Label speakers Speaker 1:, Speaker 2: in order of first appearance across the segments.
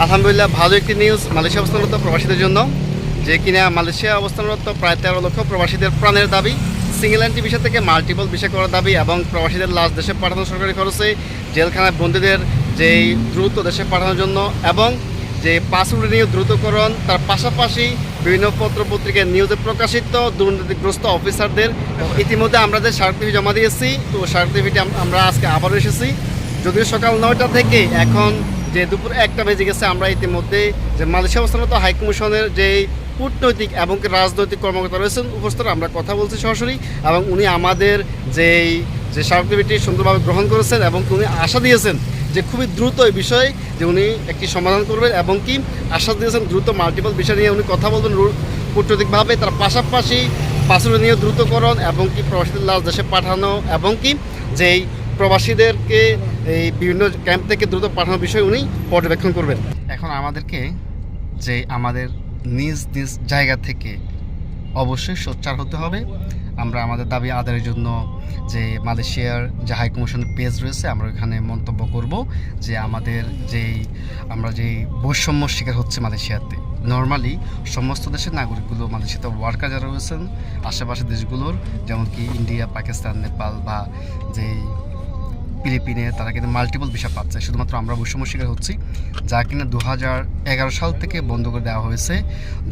Speaker 1: আলহামদুলিল্লাহ, ভালো একটি নিউজ মালয়েশিয়া অবস্থানরত প্রবাসীদের জন্য, যে কিনা মালয়েশিয়া অবস্থানরত প্রায় তেরো লক্ষ প্রবাসীদের প্রাণের দাবি। সিঙ্গেল এন্ট্রি বিষয় থেকে মাল্টিপল বিষয় করার দাবি এবং প্রবাসীদের লাশ দেশে পাঠানো সরকারি খরচে জেলখানায় বন্দীদের যেই দ্রুত দেশে পাঠানোর জন্য এবং যে পাসপোর্ট নিয়ে দ্রুতকরণ, তার পাশাপাশি বিভিন্ন পত্র পত্রিকায় নিউজে প্রকাশিত দুর্নীতিগ্রস্ত অফিসারদের ইতিমধ্যে আমরা যে স্মারকলিপি জমা দিয়েছি, তো আম- আমরা আজকে আবারও এসেছি। যদিও সকাল নয়টা থেকে এখন যে দুপুর একটা বেজে গেছে, আমরা ইতিমধ্যে যে মালয়েশিয়া অবস্থানত হাইকমিশনের যে কূটনৈতিক এবং রাজনৈতিক কর্মকর্তা রয়েছেন, উপস্থিত, আমরা কথা বলছি সরাসরি, এবং উনি আমাদের যেই, যে স্মারকলিপিটি সুন্দরভাবে গ্রহণ করেছেন এবং উনি আশা দিয়েছেন যে খুবই দ্রুত এই বিষয়ে যে উনি একটি সমাধান করবেন এবং কি আশ্বাস দিয়েছেন দ্রুত মাল্টিপল বিষয় নিয়ে উনি কথা বলবেন কূটনৈতিকভাবে। তার পাশাপাশি পাসপোর্ট নিয়ে দ্রুতকরণ এবং কি প্রবাসীদের লাশ দেশে পাঠানো এবং কি যেই প্রবাসীদেরকে এই বিভিন্ন ক্যাম্প থেকে দ্রুত পাঠানোর বিষয়ে উনি পর্যবেক্ষণ করবেন। এখন আমাদেরকে যে আমাদের নিজ নিজ জায়গা থেকে অবশ্যই সোচ্চার হতে হবে। আমরা আমাদের দাবি আদায়ের জন্য যে মালয়েশিয়ার যে হাই কমিশন পেজ রয়েছে, আমরা ওইখানে মন্তব্য করব যে আমাদের যেই, আমরা যেই বৈষম্য শিকার হচ্ছে মালয়েশিয়াতে। নর্মালি সমস্ত দেশের নাগরিকগুলো মালয়েশিয়াতে ওয়ার্কার যারা রয়েছেন, আশেপাশের দেশগুলোর যেমন কি ইন্ডিয়া পাকিস্তান নেপাল বা যেই ফিলিপিনে তারা কিন্তু মাল্টিপল ভিসা পাচ্ছে। শুধুমাত্র আমরা বৈষম্য শিকার হচ্ছি যা কিনা দু এগারো সাল থেকে বন্ধ করে দেওয়া হয়েছে।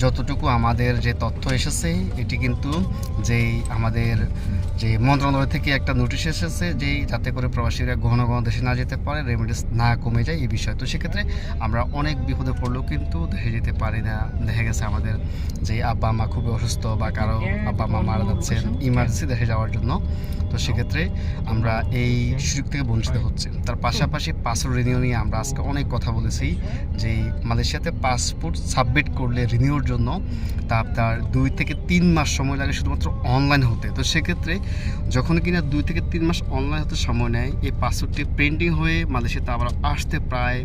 Speaker 1: যতটুকু আমাদের যে তথ্য এসেছে এটি কিন্তু যেই আমাদের যে মন্ত্রণালয় থেকে একটা নোটিশ এসেছে যেই যাতে করে প্রবাসীরা ঘন ঘন দেশে না যেতে পারে রেমিডিস না কমে যায় এই বিষয়। তো সেক্ষেত্রে আমরা অনেক বিপদে পড়লেও কিন্তু দেশে যেতে পারি না। দেখা গেছে আমাদের যে আব্বা মা খুবই অসুস্থ বা কারও আব্বা মা মারা যাচ্ছেন ইমার্জেন্সি দেশে যাওয়ার জন্য। তো সেক্ষেত্রে আমরা এই সুযোগ থেকে বঞ্চিত হচ্ছে তার পাশাপাশি পাসপোর্ট রিনিউ নিয়ে আমরা আজকে অনেক কথা বলেছি, যে মালয়েশিয়াতে পাসপোর্ট সাবমিট করলে রিনিউর জন্য তা আপনার দুই থেকে তিন মাস সময় লাগে শুধুমাত্র অনলাইন হতে। তো সেক্ষেত্রে যখন কিনা দুই থেকে তিন মাস অনলাইন হতে সময় নেয়, এই পাসপোর্টটি প্রিন্টিং হয়ে মালয়েশিয়াতে আবার আসতে প্রায়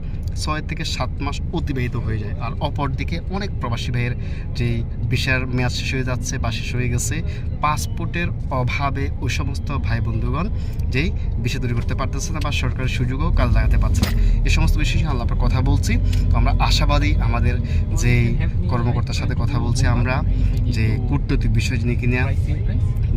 Speaker 1: ছয় থেকে সাত মাস অতিবাহিত হয়ে যায়। আর অপরদিকে অনেক প্রবাসী ভাইয়ের যে ভিসার মেয়াদ শেষ হয়ে যাচ্ছে বা শেষ হয়ে গেছে, পাসপোর্টের অভাবে ওই সমস্ত ভাই বন্ধুগণ যেই বিষয় তৈরি করতে পারতেছে না বা সরকারি সুযোগও কাজ লাগাতে পারছে না। এ সমস্ত বিষয় নিয়ে আল্লাহ কথা বলছি। তো আমরা আশাবাদী আমাদের যে কর্মকর্তার সাথে কথা বলছি আমরা, যে কূটনৈতিক বিষয় নিয়ে কিনে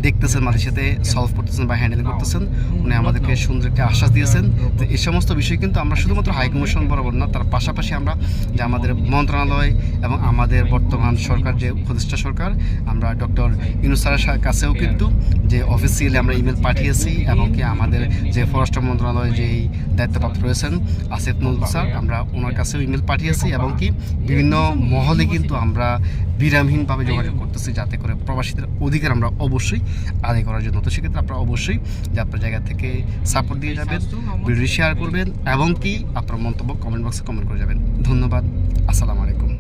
Speaker 1: দেখতেছেন মাঝে সাথে সলভ করতেছেন বা হ্যান্ডেল করতেছেন উনি আমাদেরকে সুন্দর একটি আশ্বাস দিয়েছেন তো এই সমস্ত বিষয় কিন্তু আমরা শুধুমাত্র হাই কমিশন বরাবর না তার পাশাপাশি আমরা যে আমাদের মন্ত্রণালয় এবং আমাদের বর্তমান সরকার যে উপদেষ্টা সরকার আমরা ডক্টর ইনুসারের কাছেও কিন্তু যে অফিসিয়ালি আমরা ইমেল পাঠিয়েছি এবং কি আমাদের যে ফরেস্ট মন্ত্রণালয় যেই দায়িত্বপ্রাপ্ত রয়েছেন আসিফ নুল স্যার আমরা ওনার কাছেও ইমেল পাঠিয়েছি এবং কি বিভিন্ন মহলে কিন্তু আমরা বিরামহীনভাবে যোগাযোগ করতেছি যাতে করে প্রবাসীদের অধিকার আমরা অবশ্যই আদায় করার জন্য। তো সেক্ষেত্রে আপনারা অবশ্যই যে আপনার জায়গা থেকে সাপোর্ট দিয়ে যাবেন ভিডিও শেয়ার করবেন এবং কি আপনার মন্তব্য কমেন্ট বক্সে কমেন্ট করে যাবেন। ধন্যবাদ আসসালামু আলাইকুম।